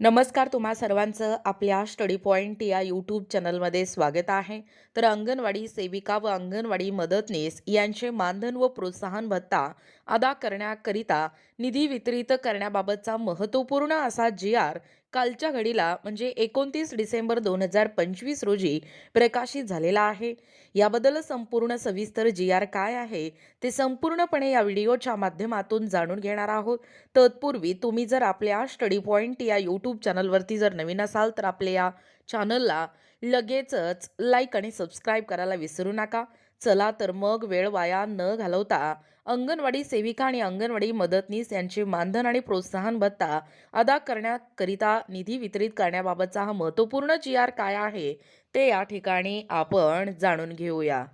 नमस्कार तुम्हा सर्वांचं आपल्या स्टडी पॉईंट या यूट्यूब चॅनलमध्ये स्वागत आहे. तर अंगणवाडी सेविका व अंगणवाडी मदतनीस यांचे मानधन व प्रोत्साहन भत्ता अदा करण्याकरिता निधी वितरित करण्याबाबतचा महत्त्वपूर्ण असा जी आर कालच्या घडीला म्हणजे एकोणतीस डिसेंबर दोन हजार पंचवीस रोजी प्रकाशित झालेला आहे. याबद्दल संपूर्ण सविस्तर जी आर काय आहे ते संपूर्णपणे या व्हिडिओच्या माध्यमातून जाणून घेणार आहोत. तत्पूर्वी तुम्ही जर आपल्या स्टडी पॉईंट या यूट्यूब चॅनलवरती जर नवीन असाल तर आपल्या या चॅनलला लगेचच लाईक आणि सबस्क्राईब करायला विसरू नका. चला तर मग वेळ वाया न घालवता अंगणवाडी सेविका आणि अंगणवाडी मदतनीस यांचे मानधन आणि प्रोत्साहन भत्ता अदा करण्याकरिता निधी वितरित करण्याबाबतचा हा महत्त्वपूर्ण जी आर काय आहे ते या ठिकाणी आपण जाणून घेऊया.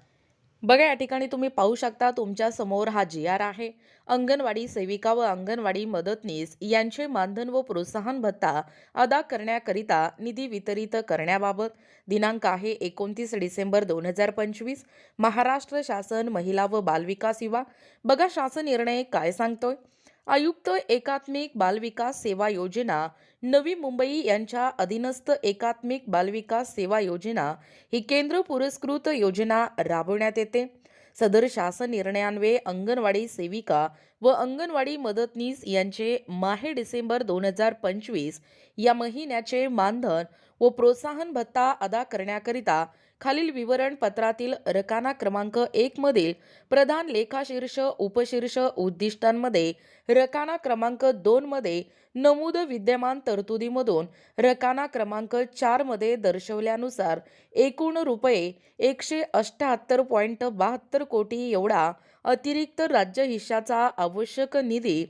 बघा या ठिकाणी तुम्ही पाहू शकता तुमच्यासमोर हा जी आर आहे. अंगणवाडी सेविका व अंगणवाडी मदतनीस यांचे मानधन व प्रोत्साहन भत्ता अदा करण्याकरिता निधी वितरित करण्याबाबत दिनांक आहे एकोणतीस डिसेंबर दोन हजार पंचवीस. महाराष्ट्र शासन महिला व बालविकास विभाग बघा शासन निर्णय काय सांगतोय? आयुक्त एकात्मिक बालविकास सेवा योजना नवी मुंबई यांच्या अधीनस्थ एकात्मिक बालविकास सेवा योजना ही केंद्र पुरस्कृत योजना राबवण्यात येते. सदर शासन निर्णयान्वये अंगणवाडी सेविका व अंगणवाडी मदतनीस यांचे माहे डिसेंबर दोन हजार पंचवीस या महिन्याचे मानधन व प्रोत्साहन भत्ता अदा करण्याकरिता खालील विवरणपत्रातील रकाना क्रमांक एकमधील प्रधान लेखाशीर्ष उपशीर्ष उद्दिष्टांमध्ये रकाना क्रमांक दोनमध्ये नमूद विद्यमान तरतुदीमधून रकाना क्रमांक चारमध्ये दर्शवल्यानुसार एकूण रुपये एकशे अष्ट्याहत्तर पॉईंट बहात्तर कोटी एवढा अतिरिक्त राज्य हिश्शाचा आवश्यक निधी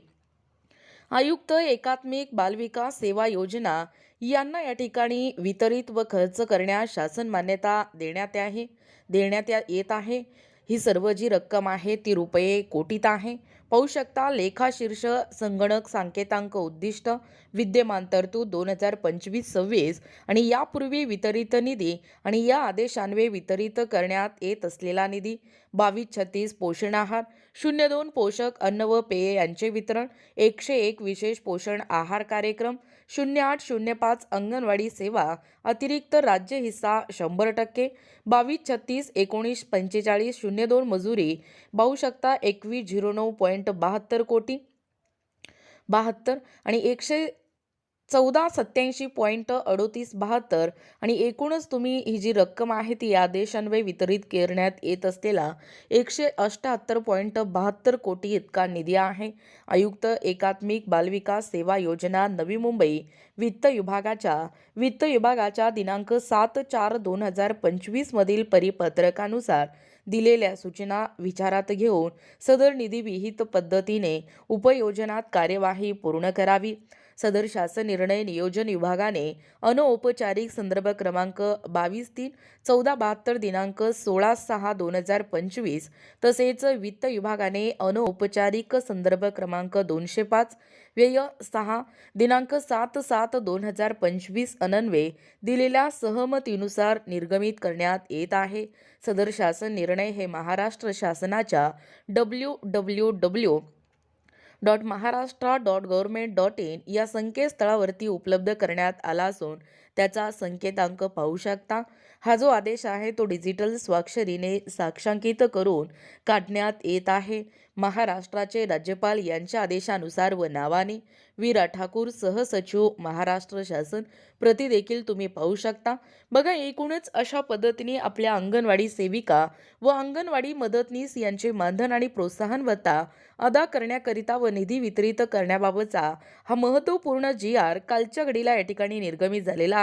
आयुक्त एकात्मिक बालविकास सेवा योजना यांना या ठिकाणी वितरित व खर्च करण्यास शासन मान्यता देण्यात आहे देण्यात या- येत आहे. ही सर्व जी रक्कम आहे ती रुपये कोटीत आहे. पाहू शकता लेखाशीर्ष संगणक सांकेतांक उद्दिष्ट विद्यमान तरतूद दोन हजार पंचवीस सव्वीस आणि यापूर्वी वितरित निधी आणि या आदेशान्वये वितरित करण्यात येत असलेला निधी बावीस छत्तीस पोषण आहार शून्य दोन पोषक अन्न व पेय यांचे वितरण एकशे एक विशेष पोषण आहार कार्यक्रम शून्य आठ शून्य पाच अंगणवाडी सेवा अतिरिक्त राज्य हिस्सा शंभर टक्के बावीस छत्तीस एकोणीस पंचेचाळीस शून्य दोन मजुरी पाहू शकता एकवीस झिरो नऊ पॉईंट बहात्तर कोटी. बहात्तर आणि एकशे चौदा सत्याऐंशी पॉईंट अडोतीस बहात्तर आणि एकूणच तुम्ही ही जी रक्कम आहे ती या वितरित करण्यात येत असलेला एकशे अष्टाहत्तर पॉईंट बहात्तर कोटी इतका निधी आहे. आयुक्त एकात्मिक बालविकास सेवा योजना नवी मुंबई वित्त विभागाच्या वित्त विभागाच्या दिनांक सात चार दोन हजार पंचवीसमधील परिपत्रकानुसार दिलेल्या सूचना विचारात घेऊन सदर निधी विहित पद्धतीने उपयोजनात कार्यवाही पूर्ण करावी. सदर शासन निर्णय नियोजन विभागाने अनौपचारिक संदर्भ क्रमांक बावीस तीन चौदा बहात्तर दिनांक सोळा सहा दोन हजार पंचवीस तसेच वित्त विभागाने अनौपचारिक संदर्भ क्रमांक दोनशे पाच व्यय सहा दिनांक सात सात दोन हजार पंचवीस अनन्वे दिलेल्या सहमतीनुसार निर्गमित करण्यात येत आहे. सदर शासन निर्णय हे महाराष्ट्र शासनाच्या W W W dot Maharashtra dot government dot in या संकेतस्थळावरती उपलब्ध करण्यात आला असून त्याचा संकेतांक पाहू शकता. हा जो आदेश आहे तो डिजिटल स्वाक्षरीने साक्षांकित करून काढण्यात येत आहे. महाराष्ट्राचे राज्यपाल यांच्या आदेशानुसार व नावाने वीरा ठाकूर सहसचिव महाराष्ट्र शासन प्रति देखील तुम्ही पाहू शकता. बघा एकूणच अशा पद्धतीने आपल्या अंगणवाडी सेविका व अंगणवाडी मदतनीस यांचे मानधन आणि प्रोत्साहन भत्ता अदा करण्याकरिता व निधी वितरित करण्याबाबतचा हा महत्त्वपूर्ण जी आर कालच्या घडीला या ठिकाणी निर्गमित झालेला